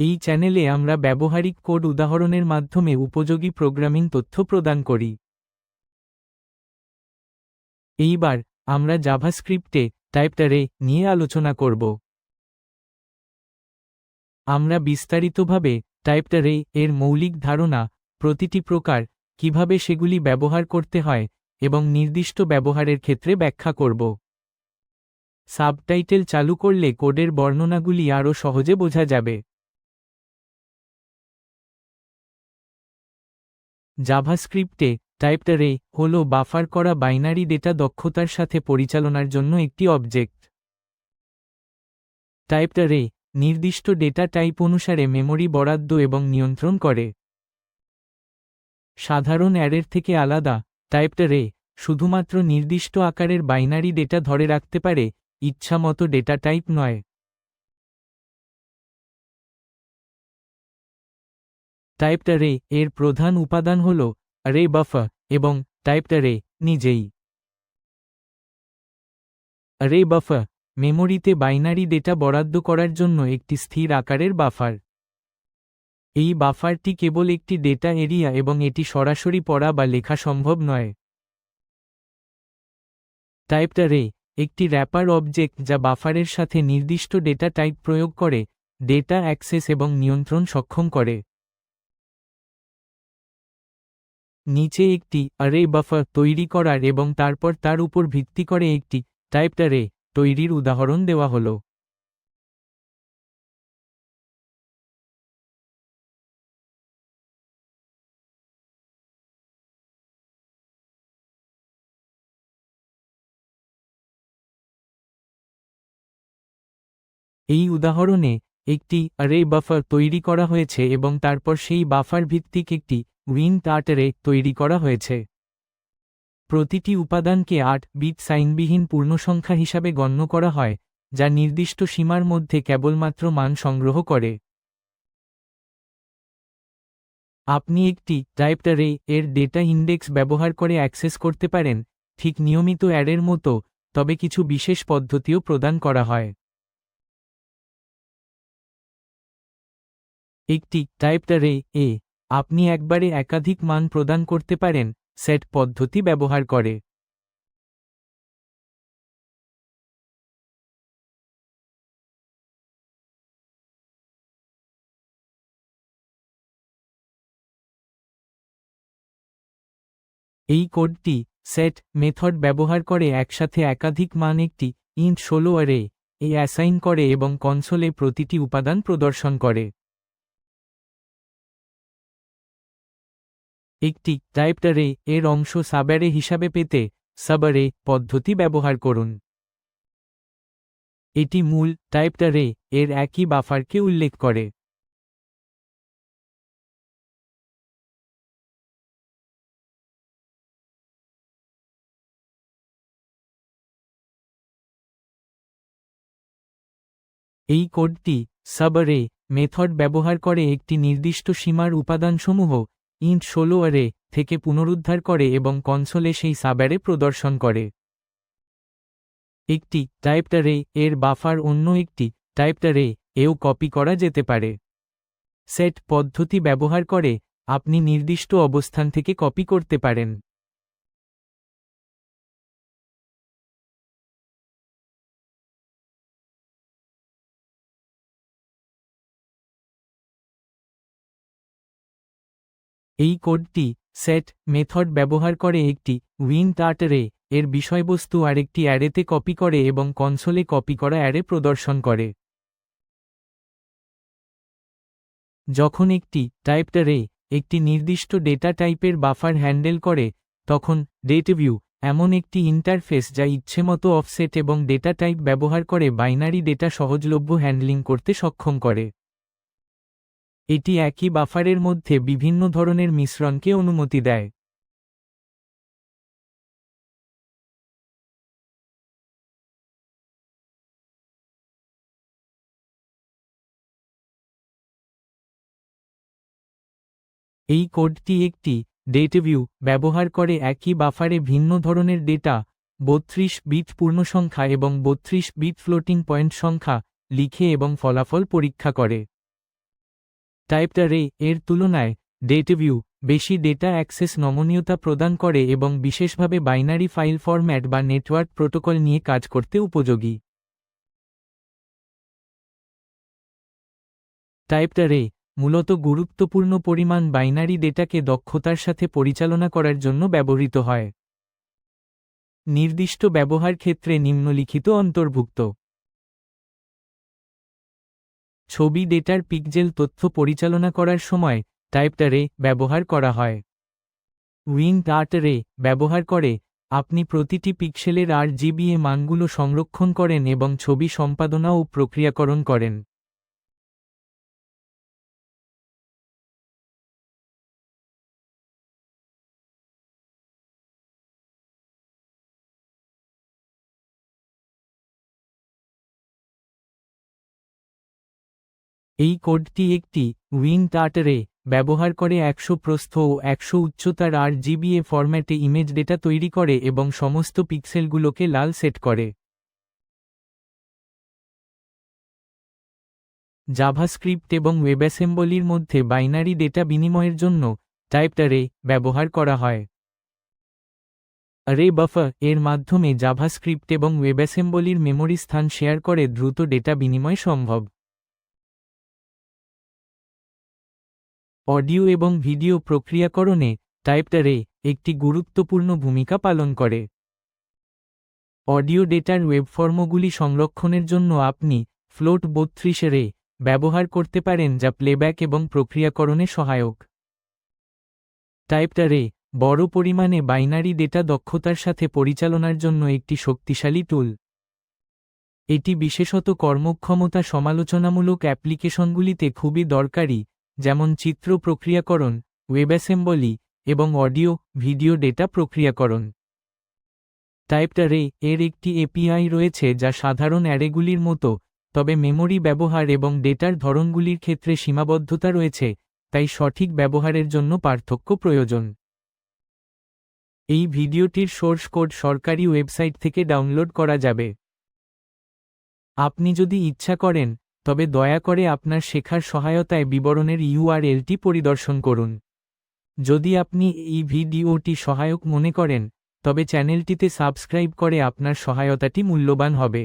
এই চ্যানেলে আমরা ব্যবহারিক কোড উদাহরণের মাধ্যমে উপযোগী প্রোগ্রামিং তথ্য প্রদান করি। এইবার আমরা জাভাস্ক্রিপ্টে টাইপটারে নিয়ে আলোচনা করব। আমরা বিস্তারিতভাবে টাইপটারে এর মৌলিক ধারণা, প্রতিটি প্রকার, কীভাবে সেগুলি ব্যবহার করতে হয় এবং নির্দিষ্ট ব্যবহারের ক্ষেত্রে ব্যাখ্যা করব। সাবটাইটেল চালু করলে কোডের বর্ণনাগুলি আরও সহজে বোঝা যাবে। জাভাস্ক্রিপ্টে টাইপটারে হল বাফার করা বাইনারি ডেটা দক্ষতার সাথে পরিচালনার জন্য একটি অবজেক্ট। টাইপটারে নির্দিষ্ট ডেটা টাইপ অনুসারে মেমরি বরাদ্দ এবং নিয়ন্ত্রণ করে। সাধারণ অ্যারের থেকে আলাদা, টাইপটারে শুধুমাত্র নির্দিষ্ট আকারের বাইনারি ডেটা ধরে রাখতে পারে, ইচ্ছামতো ডেটা টাইপ নয়। টাইপটারে এর প্রধান উপাদান হল রে বাফা এবং টাইপটারে নিজেই। রে বাফা মেমোরিতে বাইনারি ডেটা বরাদ্দ করার জন্য একটি স্থির আকারের বাফার এই বাফারটি কেবল একটি ডেটা এরিয়া এবং এটি সরাসরি পড়া বা লেখা সম্ভব নয়। টাইপটারে একটি র্যাপার অবজেক্ট যা বাফারের সাথে নির্দিষ্ট ডেটা টাইপ প্রয়োগ করে ডেটা অ্যাক্সেস এবং নিয়ন্ত্রণ সক্ষম করে। নিচে একটি আরে বাফার তৈরি করার এবং তারপর তার উপর ভিত্তি করে একটি টাইপটারে তৈরির উদাহরণ দেওয়া হল। এই উদাহরণে একটি আরে বাফার তৈরি করা হয়েছে এবং তারপর সেই বাফার ভিত্তিক একটি উইন টার্টারে তৈরি করা হয়েছে। প্রতিটি উপাদানকে আট বিট সাইনবিহীন পূর্ণসংখ্যা হিসাবে গণ্য করা হয়, যা নির্দিষ্ট সীমার মধ্যে কেবলমাত্র মান সংগ্রহ করে। আপনি একটি টাইপটারে এর ডেটা ইন্ডেক্স ব্যবহার করে অ্যাক্সেস করতে পারেন, ঠিক নিয়মিত অ্যাডের মতো, তবে কিছু বিশেষ পদ্ধতিও প্রদান করা হয়। একটি টাইপটারে এ আপনি একবারে একাধিক মান প্রদান করতে পারেন, সেট পদ্ধতি ব্যবহার করে। এই কোডটি সেট মেথড ব্যবহার করে একসাথে একাধিক মান একটি ইন্ট ষোলো আরে এ অ্যাসাইন করে এবং কনসোলে প্রতিটি উপাদান প্রদর্শন করে। একটি টাইপটারে এর অংশ সাবারে হিসাবে পেতে সাবারে পদ্ধতি ব্যবহার করুন। এটি মূল টাইপটারে এর একই বাফারকে উল্লেখ করে। এই কোডটি সাবারে মেথড ব্যবহার করে একটি নির্দিষ্ট সীমার উপাদানসমূহ ইন্ট ষোলো আরে থেকে পুনরুদ্ধার করে এবং কনসোলে সেই সাবারে প্রদর্শন করে। একটি টাইপটারে এর বাফার অন্য একটি টাইপটারে এও কপি করা যেতে পারে। সেট পদ্ধতি ব্যবহার করে আপনি নির্দিষ্ট অবস্থান থেকে কপি করতে পারেন। এই কোডটি সেট মেথড ব্যবহার করে একটি উইন টার্টারে এর বিষয়বস্তু আরেকটি অ্যারেতে কপি করে এবং কনসোলে কপি করা অ্যারে প্রদর্শন করে। যখন একটি টাইপটারে একটি নির্দিষ্ট ডেটা টাইপের বাফার হ্যান্ডেল করে, তখন ডেটভিউ এমন একটি ইন্টারফেস যা ইচ্ছেমতো অফসেট এবং ডেটা টাইপ ব্যবহার করে বাইনারি ডেটা সহজলভ্য হ্যান্ডলিং করতে সক্ষম করে। এটি একই বাফারের মধ্যে বিভিন্ন ধরনের মিশ্রণকে অনুমতি দেয়। এই কোডটি একটি ডেটভিউ ব্যবহার করে একই বাফারে ভিন্ন ধরনের ডেটা, বত্রিশ বিট পূর্ণ সংখ্যা এবং বত্রিশ বিট ফ্লোটিং পয়েন্ট সংখ্যা লিখে এবং ফলাফল পরীক্ষা করে। টাইপটা রে এর তুলনায় ডেটাভিউ বেশি ডেটা অ্যাক্সেস নমনীয়তা প্রদান করে এবং বিশেষভাবে বাইনারি ফাইল ফরম্যাট বা নেটওয়ার্ক প্রোটোকল নিয়ে কাজ করতে উপযোগী। টাইপটা রে মূলত গুরুত্বপূর্ণ পরিমাণ বাইনারি ডেটাকে দক্ষতার সাথে পরিচালনা করার জন্য ব্যবহৃত হয়। নির্দিষ্ট ব্যবহার ক্ষেত্রে নিম্নলিখিত অন্তর্ভুক্ত। ছবি ডেটার পিকজেল তথ্য পরিচালনা করার সময় টাইপটারে ব্যবহার করা হয়। উইন্ড আর্ট রে ব্যবহার করে আপনি প্রতিটি পিক্সেলের আর জিবিএ মানগুলো সংরক্ষণ করেন এবং ছবি সম্পাদনা ও প্রক্রিয়াকরণ করেন। এই কোডটি একটি উইন আর্ট রে ব্যবহার করে একশো প্রস্থ ও একশো উচ্চতার আর জিবিএ ফরম্যাটে ইমেজ ডেটা তৈরি করে এবং সমস্ত পিক্সেলগুলোকে লাল সেট করে। জাভাস্ক্রিপ্ট এবং ওয়েবঅ্যাসেম্বলির মধ্যে বাইনারি ডেটা বিনিময়ের জন্য টাইপটা রে ব্যবহার করা হয়। রে বাফার এর মাধ্যমে জাভাস্ক্রিপ্ট এবং ওয়েবঅ্যাসেম্বলির মেমোরি স্থান শেয়ার করে দ্রুত ডেটা বিনিময় সম্ভব। অডিও এবং ভিডিও প্রক্রিয়াকরণে টাইপটারে একটি গুরুত্বপূর্ণ ভূমিকা পালন করে। অডিও ডেটার ওয়েবফর্মগুলি সংরক্ষণের জন্য আপনি ফ্লোট বত্রিশে রে ব্যবহার করতে পারেন যা প্লেব্যাক এবং প্রক্রিয়াকরণে সহায়ক। টাইপটা রে বড় পরিমাণে বাইনারি ডেটা দক্ষতার সাথে পরিচালনার জন্য একটি শক্তিশালী টুল। এটি বিশেষত কর্মক্ষমতা সমালোচনামূলক অ্যাপ্লিকেশনগুলিতে খুবই দরকারি যেমন চিত্র প্রক্রিয়াকরণ ওয়েব অ্যাসেম্বলি এবং অডিও ভিডিও ডেটা প্রক্রিয়াকরণ। টাইপটা রে এর একটি এপিআই রয়েছে যা সাধারণ অ্যারেগুলির মতো, তবে মেমোরি ব্যবহার এবং ডেটার ধরনগুলির ক্ষেত্রে সীমাবদ্ধতা রয়েছে, তাই সঠিক ব্যবহারের জন্য পার্থক্য প্রয়োজন। এই ভিডিওটির সোর্স কোড সরকারি ওয়েবসাইট থেকে ডাউনলোড করা যাবে। আপনি যদি ইচ্ছা করেন তবে দয়া করে আপনার শেখার সহায়তায় বিবরণের ইউআরএলটি পরিদর্শন করুন। যদি আপনি এই ভিডিওটি সহায়ক মনে করেন, তবে চ্যানেলটিতে সাবস্ক্রাইব করে আপনার সহায়তাটি মূল্যবান হবে।